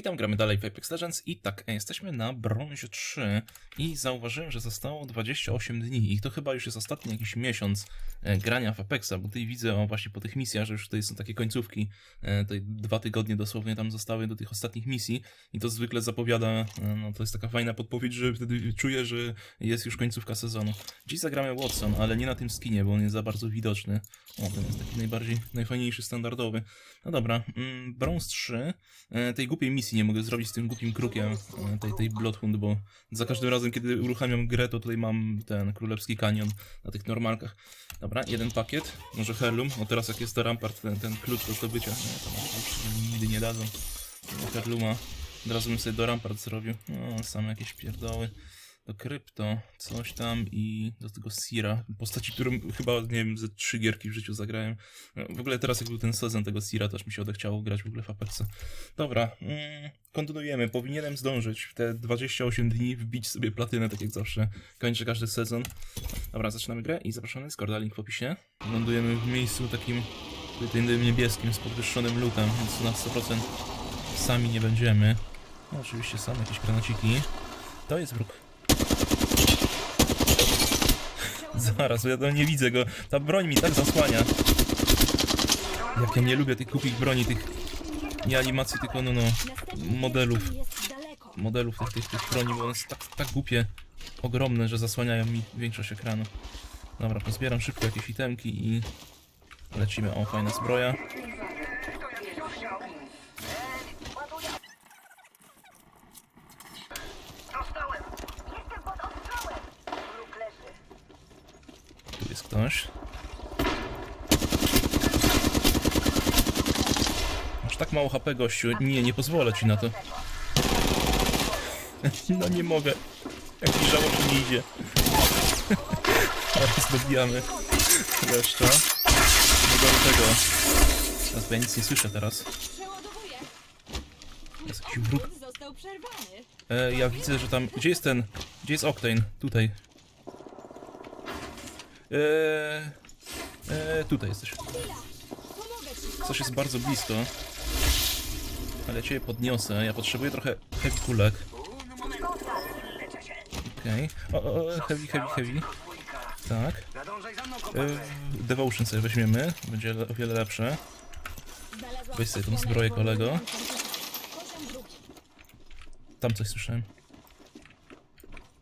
Witam, gramy dalej w Apex Legends i tak, e, jesteśmy na brązie 3 i zauważyłem, że zostało 28 dni i to chyba już jest ostatni jakiś miesiąc e, grania w Apexa, bo tutaj widzę właśnie po tych misjach, że już tutaj są takie końcówki, e, tutaj dwa tygodnie dosłownie tam zostały do tych ostatnich misji i to zwykle zapowiada, no to jest taka fajna podpowiedź, że wtedy czuję, że jest już końcówka sezonu. Dziś zagramy Watson, ale nie na tym skinie, bo on jest za bardzo widoczny. O, ten jest taki najbardziej, najfajniejszy, standardowy. No dobra, mm, brąz 3, e, tej głupiej misji nie mogę zrobić z tym głupim krukiem, e, tej, tej Bloodhound, bo za każdym razem, kiedy uruchamiam grę, to tutaj mam ten królewski kanion na tych normalkach. Dobra, jeden pakiet, może Herlum, no teraz jak jest to Rampart, ten, ten klucz do zdobycia, nie, to może nigdy nie dadzą. Herluma, od razu bym sobie do Rampart zrobił, no, same jakieś pierdoły. Do krypto, coś tam i do tego Sira, postaci, którą chyba, nie wiem, ze trzy gierki w życiu zagrałem. No, W ogóle teraz jak był ten sezon tego Sira, to aż mi się odechciało grać w ogóle w Apexa. Dobra, mm, kontynuujemy. Powinienem zdążyć w te 28 dni wbić sobie platynę, tak jak zawsze. Kończę każdy sezon. Dobra, zaczynamy grę i zapraszamy Discorda, link w opisie. Lądujemy w miejscu takim tym niebieskim z podwyższonym lutem, więc na 100% sami nie będziemy. No, oczywiście są jakieś granaciki. To jest wróg. Zaraz, ja to nie widzę go. Ta broń mi tak zasłania. Jak ja nie lubię tych głupich broni, tych nie animacji, tylko no no modelów, modelów tych, tych, tych broni, bo one są tak, tak głupie, ogromne, że zasłaniają mi większość ekranu. Dobra, pozbieram szybko jakieś itemki i lecimy. O, fajna zbroja. Jestem pod ostrzałem. Luk leży. Tu jest ktoś. Masz tak mało HP, gościu. Nie, nie pozwolę ci na to. No nie mogę. Jakiś żałoby nie idzie. Teraz dobijamy. Jeszcze. Do tego. Teraz ja nic nie słyszę teraz. Jest jakiś wróg. E, ja widzę, że tam... Gdzie jest ten? Gdzie jest Octane? Tutaj. E, e, tutaj jesteś. Coś jest bardzo blisko. Ale ja cię podniosę. Ja potrzebuję trochę heavy kulek. Okej. O, o, o, heavy, heavy, heavy. Tak. E, Devotion sobie weźmiemy. Będzie o wiele lepsze. Weź sobie tą zbroję, kolego. Tam coś słyszałem.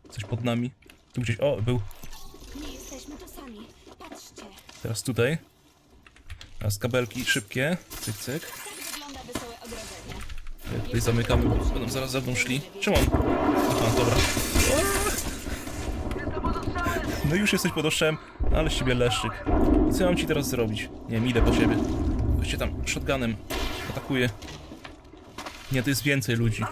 Coś pod nami. Tu gdzieś. O, był. Teraz tutaj. Teraz kabelki szybkie. Cyk, cyk. Tutaj zamykamy, będą zaraz za mną szli. On? Aha, dobra. No już jesteś pod oszczem, ale z ciebie leszczyk. Co ja mam ci teraz zrobić? Nie wiem, idę po ciebie. Ktoś cię tam shotgunem atakuje. Nie, to jest więcej ludzi.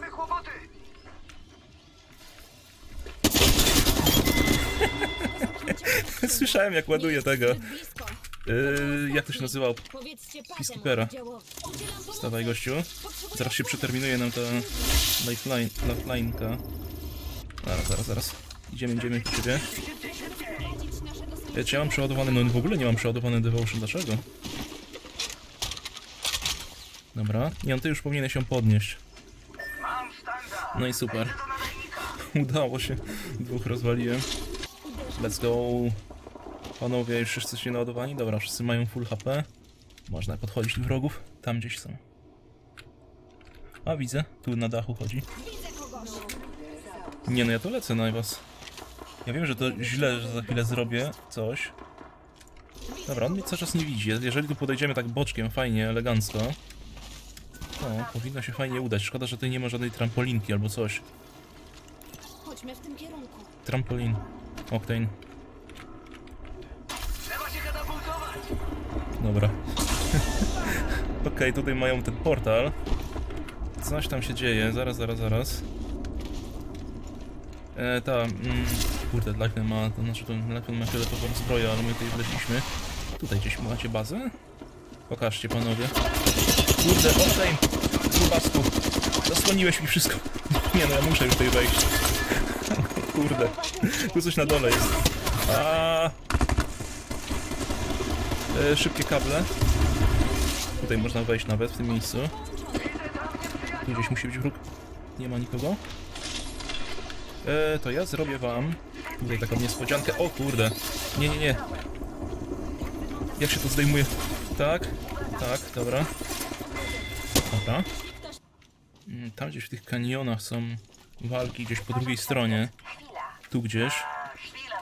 Słyszałem jak ładuje tego. Yy, jak to się nazywał? Powiedzcie Peacekeepera. Stawaj gościu. Zaraz się przeterminuje nam ta lifeline, lifeline'ka. Zaraz, zaraz, zaraz. Idziemy, idziemy do ciebie. sojuszu. Czy ja mam przeładowany? No w ogóle nie mam przeładowany Devotion. Dlaczego? Dobra. Nie, on ty już powinieneś się podnieść. No i super. Udało się. Dwóch rozwaliłem. Let's go. Panowie, już wszyscy się naładowani? Dobra, wszyscy mają full HP. Można podchodzić do wrogów. Tam gdzieś są. A, widzę. Tu na dachu chodzi. Nie no, ja to lecę na was. Ja wiem, że to źle, że za chwilę zrobię coś. Dobra, on mnie cały czas nie widzi. Jeżeli tu podejdziemy tak boczkiem, fajnie, elegancko, to powinno się fajnie udać. Szkoda, że tutaj nie ma żadnej trampolinki albo coś. Chodźmy w tym kierunku. Trampolin. Octane. Dobra. Okej, tutaj mają ten portal. Coś tam się dzieje. Zaraz, zaraz, zaraz. E, ta, mm, kurde, Lifeline ma, to znaczy, to Lifeline ma fioletową zbroję, ale my tutaj wleźliśmy. Tutaj gdzieś macie bazę? Pokażcie, panowie. Kurde, Octane! Grubasku! Zasłoniłeś mi wszystko. Nie no, ja muszę już tutaj wejść. Kurde. Tu coś na dole jest. A. E, szybkie kable. Tutaj można wejść nawet w tym miejscu. Tu gdzieś musi być wróg. Nie ma nikogo. E, to ja zrobię wam tutaj taką niespodziankę. O kurde. Nie, nie, nie. Jak się to zdejmuje? Tak, tak, dobra. Dobra. Mm, Tam gdzieś w tych kanionach są walki gdzieś po drugiej stronie. Tu gdzieś.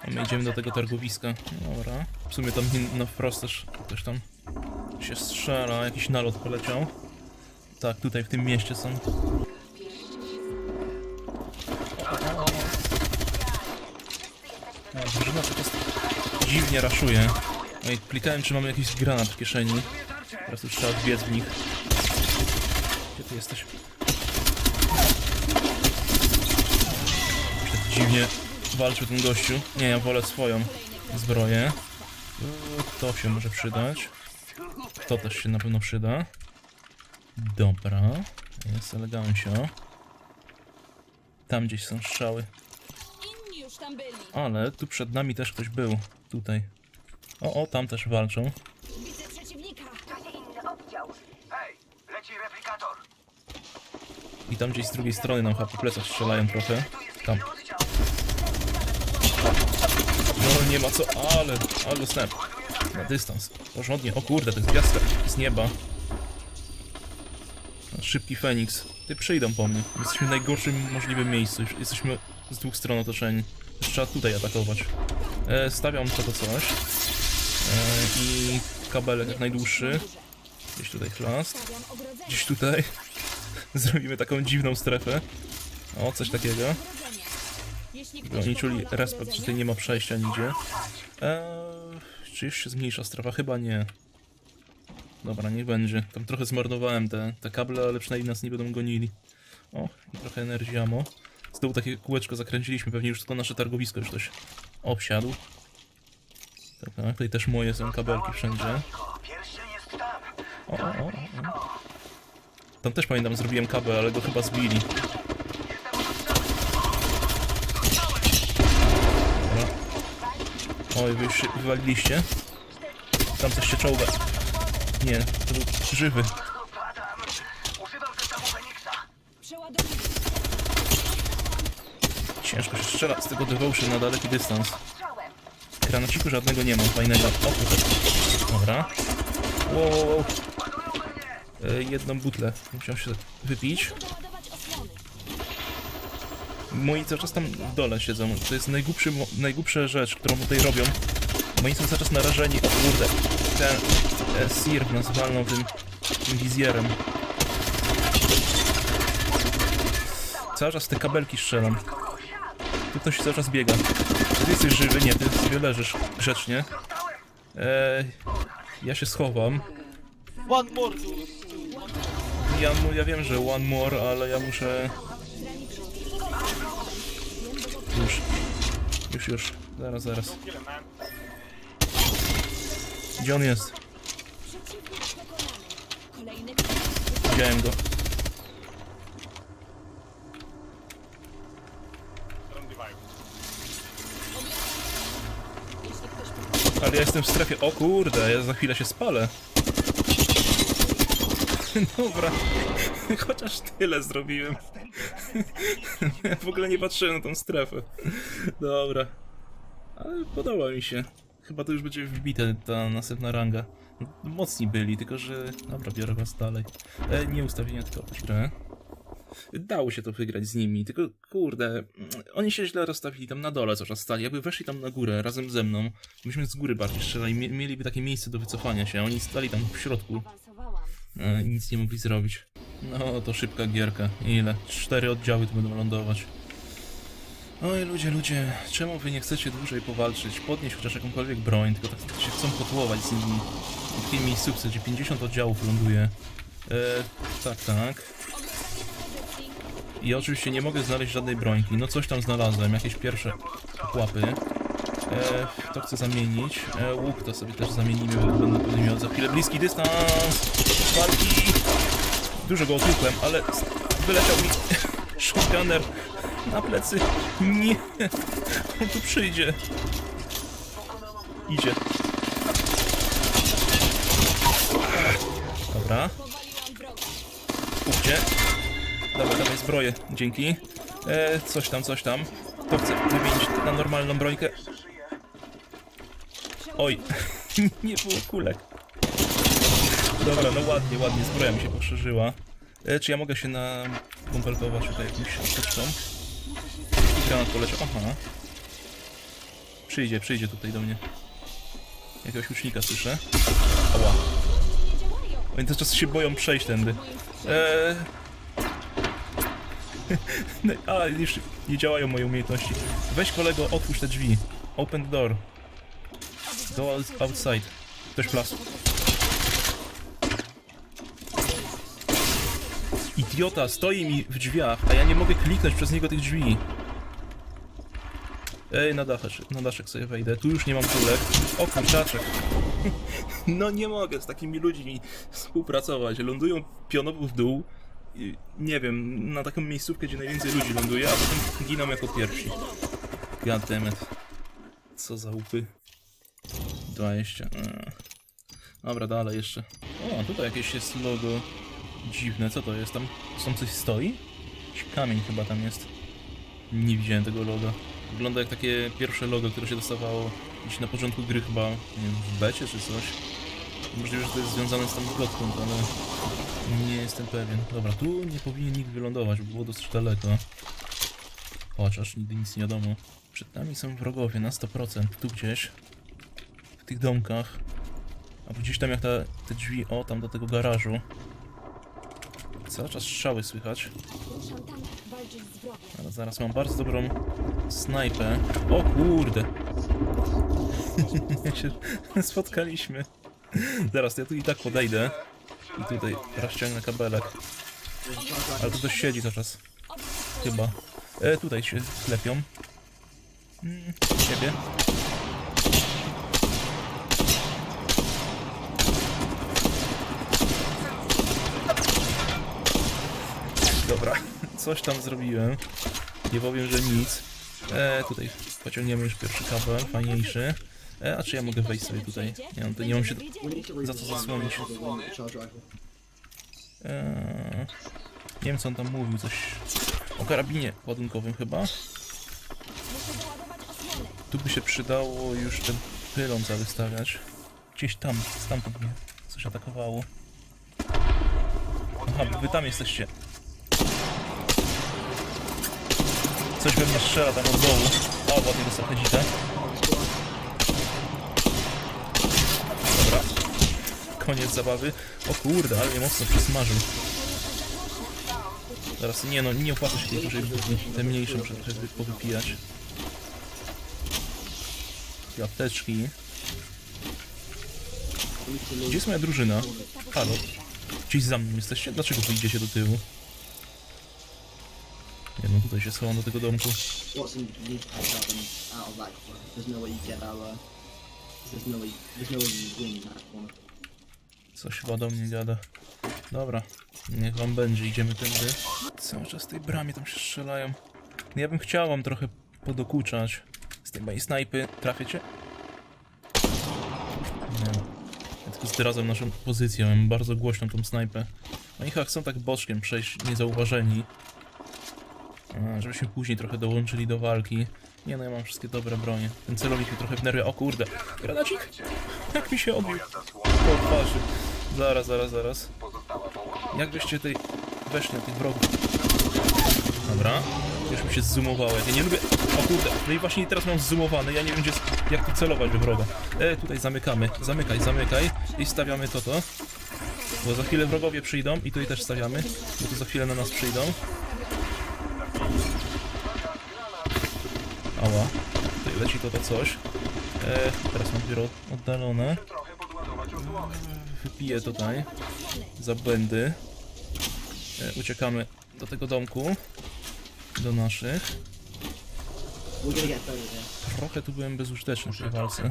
A my idziemy do tego targowiska. Dobra. W sumie tam na wprost też, też tam się strzela. Jakiś nalot poleciał. Tak, tutaj w tym mieście są. A, drużyna to jest dziwnie raszuje. No i klikałem, czy mamy jakiś granat w kieszeni. Teraz już trzeba wbiec w nich. Gdzie ty jesteś? Tak dziwnie walczył ten gościu. Nie, ja wolę swoją zbroję. To się może przydać. To też się na pewno przyda. Dobra. Jest elegancio. Tam gdzieś są strzały. Inni już tam byli. Ale tu przed nami też ktoś był. Tutaj. O, o, tam też walczą. Widzę przeciwnika. Hej, leci replikator. I tam gdzieś z drugiej strony nam chyba po plecach strzelają trochę. Tam. No nie ma co, ale, ale dostałem. Na dystans. Porządnie. O kurde, to jest gwiazdka z nieba. Szybki Feniks. Ty przyjdą po mnie. Jesteśmy w najgorszym możliwym miejscu. Jesteśmy z dwóch stron otoczeni. Trzeba tutaj atakować. E, stawiam to, coś. E, I kabelek jak najdłuższy. Gdzieś tutaj chlast. Gdzieś tutaj. Zrobimy taką dziwną strefę. O, coś takiego. Ogrodzenie. Jeśli ktoś Oni czuli pokonał respekt, że tutaj nie ma przejścia nigdzie. Eee, czy już się zmniejsza strefa? Chyba nie. Dobra, niech będzie. Tam trochę zmarnowałem te, te kable, ale przynajmniej nas nie będą gonili. O, i trochę energii ammo. Z tyłu takie kółeczko zakręciliśmy, pewnie już tylko nasze targowisko już ktoś obsiadł. Tak, tutaj też moje są kabelki wszędzie. O, o, o, o. Tam też pamiętam, zrobiłem kabel, ale go chyba zbili. Oj, wy już wywaliliście. Tam coś się czołga. Nie, to żywy. Ciężko się strzela z tego devotion na daleki dystans. Granociku żadnego nie mam, fajnego. O. Dobra. Wow. E, jedną butlę musiał się wypić. Moi cały czas tam w dole siedzą. To jest najgłupszy, najgłupsza rzecz, którą tutaj robią. Moi są cały czas narażeni. O kurde. Ten e, Sir nas walnął tym, tym wizjerem. Cały czas te kabelki strzelam. Tu ktoś cały czas biega. Ty jesteś żywy? Nie, ty sobie leżysz grzecznie. Eee, ja się schowam. One more. Ja, ja wiem, że one more, ale ja muszę... Już. Już, już. Zaraz, zaraz. Gdzie on jest? Widziałem go. Ale ja jestem w strefie. O kurde, ja za chwilę się spalę. Dobra. Chociaż tyle zrobiłem. Ja w ogóle nie patrzyłem na tą strefę. Dobra. Ale podoba mi się. Chyba to już będzie wbite ta następna ranga. Mocni byli, tylko że... Dobra, biorę was dalej. E, nie ustawienia, tylko grę. Dało się to wygrać z nimi, tylko kurde, oni się źle rozstawili tam na dole cały czas stali. Jakby weszli tam na górę razem ze mną, myśmy z góry bardziej strzelali, mie- mieliby takie miejsce do wycofania się, oni stali tam w środku nic nie mogli zrobić. No to szybka gierka. Ile? Cztery oddziały tu będą lądować. Oj ludzie, ludzie, czemu wy nie chcecie dłużej powalczyć? Podnieść chociaż jakąkolwiek broń, tylko tak się chcą kotłować z nimi. W takiej gdzie 50 oddziałów ląduje. E, tak, tak. I oczywiście nie mogę znaleźć żadnej brońki. No coś tam znalazłem, jakieś pierwsze łapy. E, to chcę zamienić. E, łuk to sobie też zamienimy, bo będę pewnie miał za chwilę bliski dystans. Walki! Dużo go otłukłem, ale wyleciał mi shotgunner na plecy. Nie! On tu przyjdzie. Idzie. Dobra, kupcie. Dawaj, dawaj zbroję, dzięki. E, coś tam, coś tam. To chcę wymienić na normalną brońkę. Oj, nie było kulek. Dobra, no ładnie, ładnie, zbroja mi się poszerzyła. E, czy ja mogę się na kumpelkować tutaj jakimś apteczką? Granat poleciał, aha. Przyjdzie, przyjdzie tutaj do mnie. Jakiegoś łucznika słyszę. Działają. Oni też czasem się boją przejść tędy. Eee... No, A, już nie działają moje umiejętności. Weź kolego, otwórz te drzwi. Open the door. Go out- outside. Ktoś plasł. Idiota, stoi mi w drzwiach, a ja nie mogę kliknąć przez niego tych drzwi. Ej, na dachek, na daszek sobie wejdę. Tu już nie mam kulek. O, kurczaczek. No nie mogę z takimi ludźmi współpracować. Lądują pionowo w dół. i Nie wiem, na taką miejscówkę, gdzie najwięcej ludzi ląduje, a potem giną jako pierwsi. Goddammit. Co za łupy. 20. Eee. Dobra, dalej jeszcze. O, tutaj jakieś jest logo dziwne. Co to jest? Tam, tam coś stoi? Jakiś kamień chyba tam jest. Nie widziałem tego loga. Wygląda jak takie pierwsze logo, które się dostawało gdzieś na początku gry chyba, nie wiem, w becie czy coś. Możliwe, że to jest związane z tą plotką, ale nie jestem pewien. Dobra, tu nie powinien nikt wylądować, bo było dosyć daleko. Chociaż nigdy nic nie wiadomo. Przed nami są wrogowie na 100%, tu gdzieś. W tych domkach. A gdzieś tam jak ta, te drzwi, o, tam do tego garażu. Cały czas strzały słychać. Ale zaraz mam bardzo dobrą snajpę. O kurde! Się spotkaliśmy. Zaraz, ja tu i tak podejdę. I tutaj rozciągnę kabelek. Ale tu ktoś siedzi cały czas. Chyba. E, tutaj się sklepią. Mm, ciebie. Dobra, coś tam zrobiłem. Nie powiem, że nic. E, tutaj pociągniemy już pierwszy kabel, fajniejszy. E, a czy ja mogę wejść sobie tutaj? Nie, no to nie mam się za co zasłonić. E, nie wiem co on tam mówił, coś o karabinie ładunkowym chyba. Tu by się przydało już ten pylon cały stawiać. Gdzieś tam, stamtąd mnie coś atakowało. Aha, wy tam jesteście. Coś we mnie strzela tam od dołu. O, ładnie dostał hedzitę. Dobra. Koniec zabawy. O kurde, ale mnie mocno przysmażył. Zaraz, nie no, nie opłaca się tej dużej. Te mniejsze muszę trochę wy- powypijać. Apteczki. Gdzie jest moja drużyna? Halo? Gdzieś za mną jesteście? Dlaczego wy idziecie do tyłu? Tutaj się schowam do tego domku. Out of that corner. There's no way you get out there. There's no way. There's no way you win that corner. Coś chyba do mnie gada. Dobra, niech wam będzie, idziemy tędy. Cały czas w tej bramie tam się strzelają. Ja bym chciał wam trochę podokuczać. Z tej mojej snajpy. Trafię cię? Nie. Ja tylko zdradzam naszą pozycję, mam bardzo głośną tą snajpę. Oni chyba chcą tak boczkiem przejść niezauważeni. Żebyśmy później trochę dołączyli do walki. Nie no, ja mam wszystkie dobre bronie. Ten celownik mi trochę wnerwia. O kurde, granacik? Jak mi się odbił po twarzy. Zaraz, zaraz, zaraz. Jak byście tutaj weszli na tych wrogów? Dobra. Już mi się zoomowało. Ja nie lubię... O kurde. No i właśnie teraz mam zoomowane. Ja nie wiem, gdzie, jak tu celować we wroga. E, tutaj zamykamy. Zamykaj, zamykaj. I stawiamy to, to. Bo za chwilę wrogowie przyjdą i tutaj też stawiamy. Bo tu za chwilę na nas przyjdą. Ała. Tutaj leci to, to coś. E, teraz mam dopiero oddalone. Wypiję tutaj za błędy. E, uciekamy do tego domku. Do naszych. Trochę tu byłem bezużyteczny w tej walce.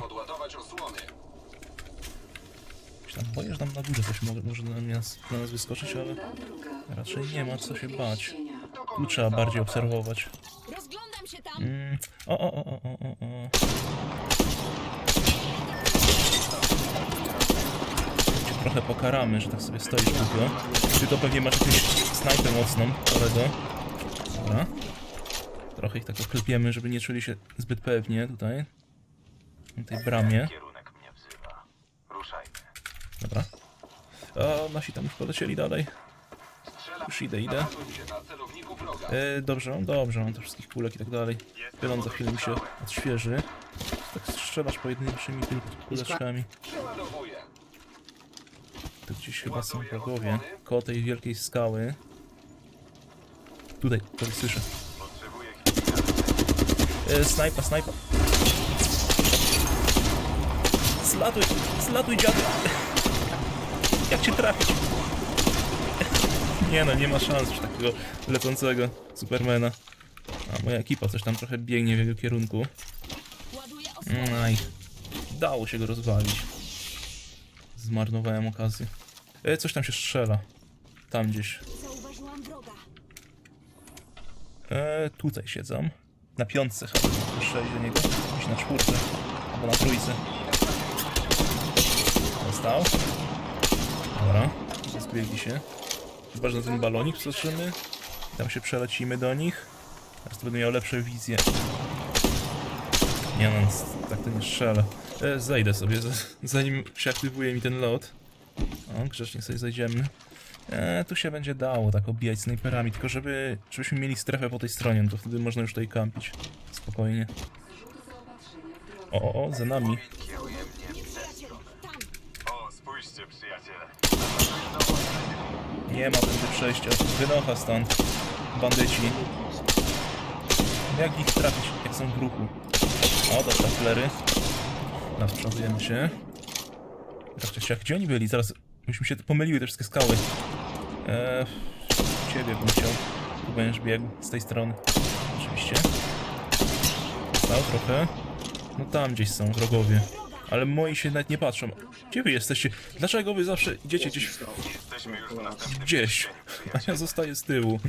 Tam boję, że tam na górze coś może, może na, nas, na nas wyskoczyć, ale raczej nie ma co się bać. Tu trzeba bardziej obserwować. Mm. O, o, o, o, o, o, o. trochę pokaramy, że tak sobie stoisz głupio. Ty to pewnie masz jakąś snajpę mocną, kolego. Dobra. Trochę ich tak oklepiemy, żeby nie czuli się zbyt pewnie tutaj. Na tej bramie. Kierunek mnie wzywa. Ruszajmy. Dobra. A nasi tam już polecieli dalej. Już idę, idę. E, dobrze, mam, dobrze, mam te wszystkich kulek i tak dalej. Pylon za chwilę mi się odświeży. Tak strzelasz pojedynczymi tylko kuleczkami. Tu gdzieś chyba są wrogowie. Koło tej wielkiej skały. Tutaj, to słyszę. E, snajpa, snajpa. Zlatuj, zlatuj dziady. Jak cię trafić? Nie no, nie ma szans już takiego lecącego Supermana. A moja ekipa coś tam trochę biegnie w jego kierunku. No i dało się go rozwalić. Zmarnowałem okazję. E, coś tam się strzela. Tam gdzieś. E, tutaj siedzą. Na piątce chyba. Iść do niego. Gdzieś na czwórce. Albo na trójce. Dostał. Dobra. Zbiegli się. Że na ten balonik wskoczymy. Tam się przelecimy do nich. Teraz to będę miał lepsze wizje. Nie no, nic, tak to nie strzelę. E, zejdę sobie, zanim się aktywuje mi ten lot. O, grzecznie sobie zejdziemy. E, tu się będzie dało tak obijać snajperami, tylko żeby, żebyśmy mieli strefę po tej stronie, no to wtedy można już tutaj kampić. Spokojnie. O, o, o, za nami. O, spójrzcie, przyjaciele. Nie ma tędy przejścia. Wynocha stąd. Bandyci. Jak ich trafić, jak są w ruchu? O, dobra, flery. Nadprzodujemy się. Siak, gdzie oni byli? Zaraz, myśmy się pomyliły te wszystkie skały. Eee, ciebie bym chciał. Tu będziesz biegł z tej strony. Oczywiście. Stał trochę. No tam gdzieś są wrogowie. Ale moi się nawet nie patrzą. Gdzie wy jesteście? Dlaczego wy zawsze idziecie gdzieś w Jesteśmy już w następnym gdzieś, a ja zostaję z tyłu.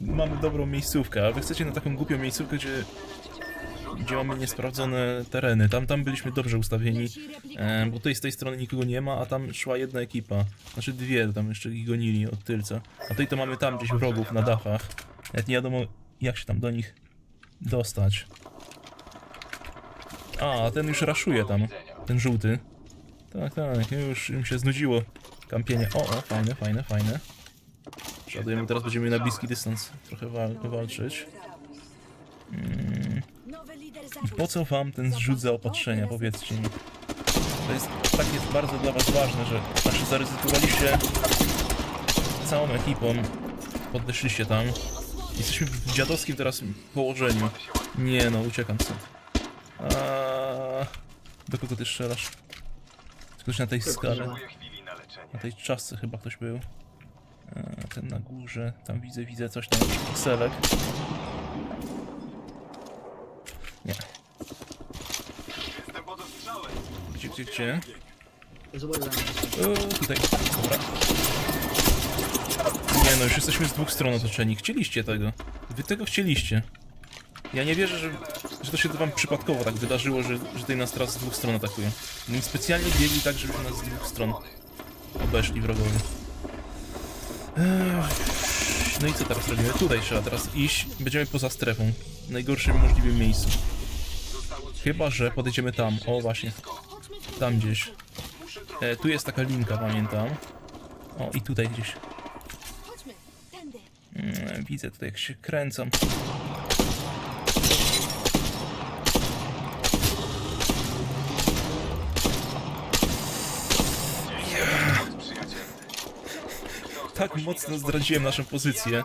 Mamy dobrą miejscówkę, a wy chcecie na taką głupią miejscówkę, gdzie, gdzie mamy niesprawdzone tereny. Tam, tam byliśmy dobrze ustawieni, e, bo tutaj z tej strony nikogo nie ma, a tam szła jedna ekipa. Znaczy dwie, tam jeszcze ich gonili od tylca. A tutaj to mamy tam gdzieś wrogów na dachach. Nawet nie wiadomo jak się tam do nich dostać. A, a ten już raszuje tam, ten żółty. Tak, tak, już im się znudziło kampienie. O, o, fajne, fajne, fajne. Żadujemy, teraz będziemy na bliski dystans trochę wal walczyć. I po co wam ten zrzut zaopatrzenia, powiedzcie mi? To jest tak jest bardzo dla was ważne, że znaczy zaryzykowaliście całą ekipą, podeszliście tam. Jesteśmy w dziadowskim teraz położeniu. Nie no, uciekam stąd. Do kogo ty strzelasz? Ktoś na tej skale. Na tej czasce chyba ktoś był. E, ten na górze. Tam widzę, widzę coś tam. Selek. Nie. Gdzie, gdzie, gdzie? O, tutaj. Dobra. Nie no, już jesteśmy z dwóch stron otoczeni. Chcieliście tego. Wy tego chcieliście. Ja nie wierzę, że, że to się wam przypadkowo tak wydarzyło, że, że tutaj nas teraz z dwóch stron atakują. Oni specjalnie biegli tak, żebyśmy nas z dwóch stron obeszli wrogowie. No i co teraz robimy? Tutaj trzeba teraz iść. Będziemy poza strefą. W najgorszym możliwym miejscu. Chyba, że podejdziemy tam. O, właśnie. Tam gdzieś. E, tu jest taka linka, pamiętam. O, i tutaj gdzieś. Mm, widzę tutaj, jak się kręcą. Tak mocno zdradziłem naszą pozycję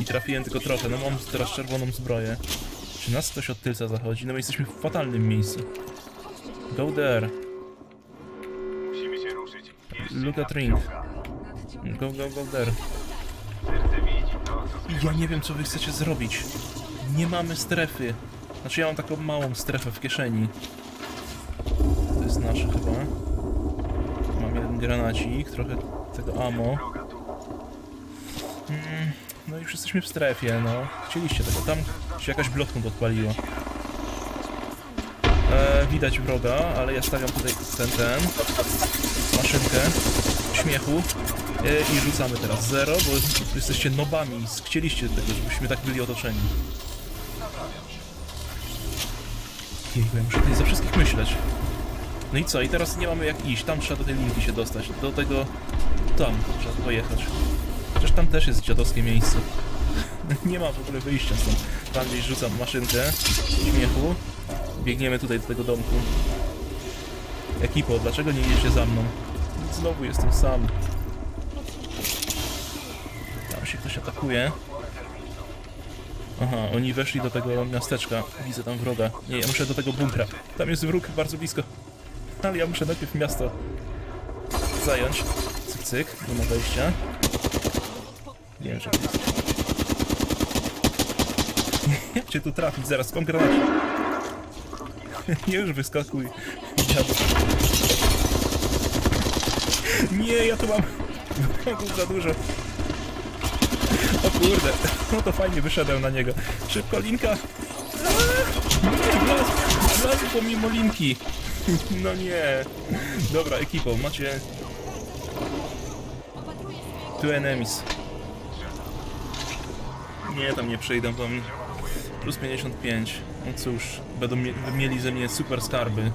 i trafiłem tylko trochę. No mam teraz czerwoną zbroję. Czy nas ktoś od tylca zachodzi? No my jesteśmy w fatalnym miejscu. Go there. Musimy się ruszyć. Jeszcze Look at ring. Go, go, go there. Ja nie wiem, co wy chcecie zrobić. Nie mamy strefy. Znaczy, ja mam taką małą strefę w kieszeni. To jest nasze chyba. Mam jeden granacik, trochę tego ammo. Mm, no i już jesteśmy w strefie, no. Chcieliście tego. Tam się jakaś blotką podpaliła. E, widać wroga, ale ja stawiam tutaj ten, ten, maszynkę śmiechu e, i rzucamy teraz zero, bo jesteście nobami, chcieliście tego, żebyśmy tak byli otoczeni. Jejku, ja muszę tutaj za wszystkich myśleć. No i co? I teraz nie mamy jak iść. Tam trzeba do tej linki się dostać. Do tego... Tam trzeba pojechać. Chociaż tam też jest dziadowskie miejsce. nie ma w ogóle wyjścia stąd. Tam gdzieś rzucam maszynkę śmiechu. Biegniemy tutaj do tego domku. Ekipo, dlaczego nie jedziecie za mną? Znowu jestem sam. Tam się ktoś atakuje. Aha, oni weszli do tego miasteczka. Widzę tam wroga. Nie, ja muszę do tego bunkra. Tam jest wróg bardzo blisko. Ale ja muszę najpierw miasto zająć. Cyk, cyk, nie ma wejścia. Nie że. Jak cię tu trafić? Zaraz, mam granat. Już wyskakuj. Nie, ja tu mam za dużo. O kurde, no to fajnie wyszedłem na niego. Szybko, linka. Wlazł, pomimo linki. No nie. Dobra, ekipo, macie. Two enemies. Nie, tam nie przejdą po mnie. Plus 55. No cóż, będą mie mieli ze mnie super skarby.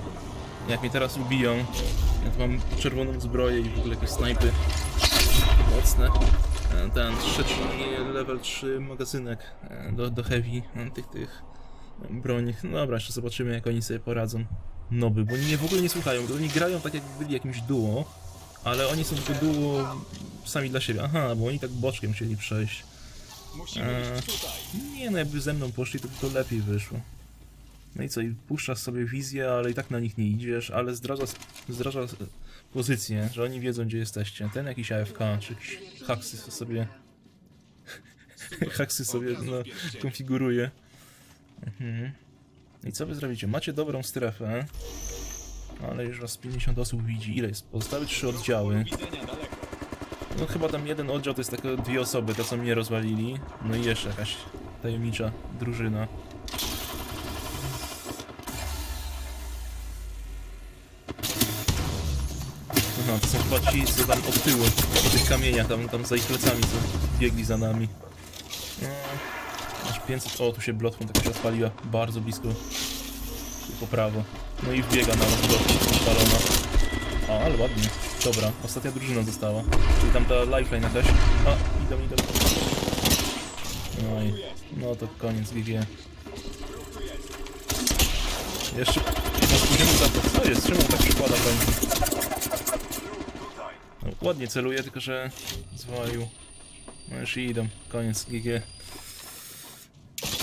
Jak mnie teraz ubiją, ja mam czerwoną zbroję i w ogóle jakieś snajpy mocne. E, Ten trzeci level 3 magazynek e, do, do heavy e, tych tych broni. No dobra, jeszcze zobaczymy jak oni sobie poradzą. Noby, bo mnie w ogóle nie słuchają. Oni grają tak jakby byli jakimś duo, ale oni są tylko duo sami dla siebie. Aha, bo oni tak boczkiem chcieli przejść. Eee, nie no, jakby ze mną poszli, to by to lepiej wyszło. No i co, i puszczasz sobie wizję, ale i tak na nich nie idziesz, ale zdradza, zdradza pozycję, że oni wiedzą gdzie jesteście. Ten jakiś AFK, czy jakiś haksy sobie... haksy sobie no, konfiguruje. Mhm. I co wy zrobicie? Macie dobrą strefę, ale już was 50 osób widzi. Ile jest? Pozostałe trzy oddziały. No chyba tam jeden oddział to jest tylko dwie osoby, te co mnie rozwalili. No i jeszcze jakaś tajemnicza drużyna. Aha, to są chyba ci, co tam od tyłu, po tych kamieniach, tam, tam za ich plecami, co biegli za nami. No, aż 500, o tu się blotką taka się odpaliła, bardzo blisko. Tu po prawo. No i wbiega na nas blotką odpalona. O, ale ładnie. Dobra, ostatnia drużyna została. Czyli tam ta lifeline jakaś. A, idą, idą. No i... No to koniec GG. Jeszcze... No. Co jest? Czemu tak przykłada końcu? No, ładnie celuje, tylko że... Zwalił. No już idą. Koniec GG.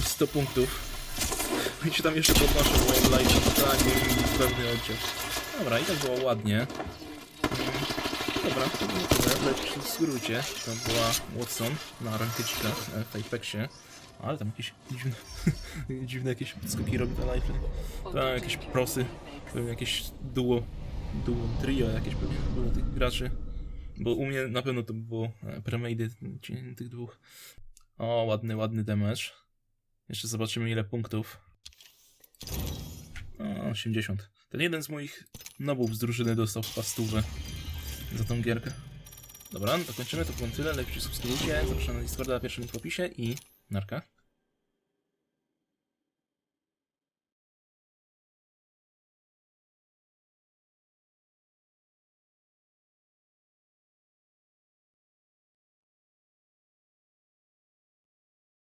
100 punktów. Się tam jeszcze podnoszę live pytanie i pewny oddział. Dobra, i tak było ładnie. Dobra, to było tyle, lecz w skrócie to była Watson na rankedzikach e, w Apexie. Ale tam jakieś dziwne, dziwne jakieś skoki robi na life. Tam jakieś prosy, jakieś duo, duo, trio jakieś pewnie było tych graczy. Bo u mnie na pewno to było e, premade tych dwóch. O, ładny, ładny damage. Jeszcze zobaczymy ile punktów. O, 80. Ten jeden z moich nobów z drużyny dostał chyba stówę za tą gierkę. Dobra, no to kończymy, to było tyle. Lepiej subskrybujcie, zapraszam na Discorda, pierwszy link w opisie i narka.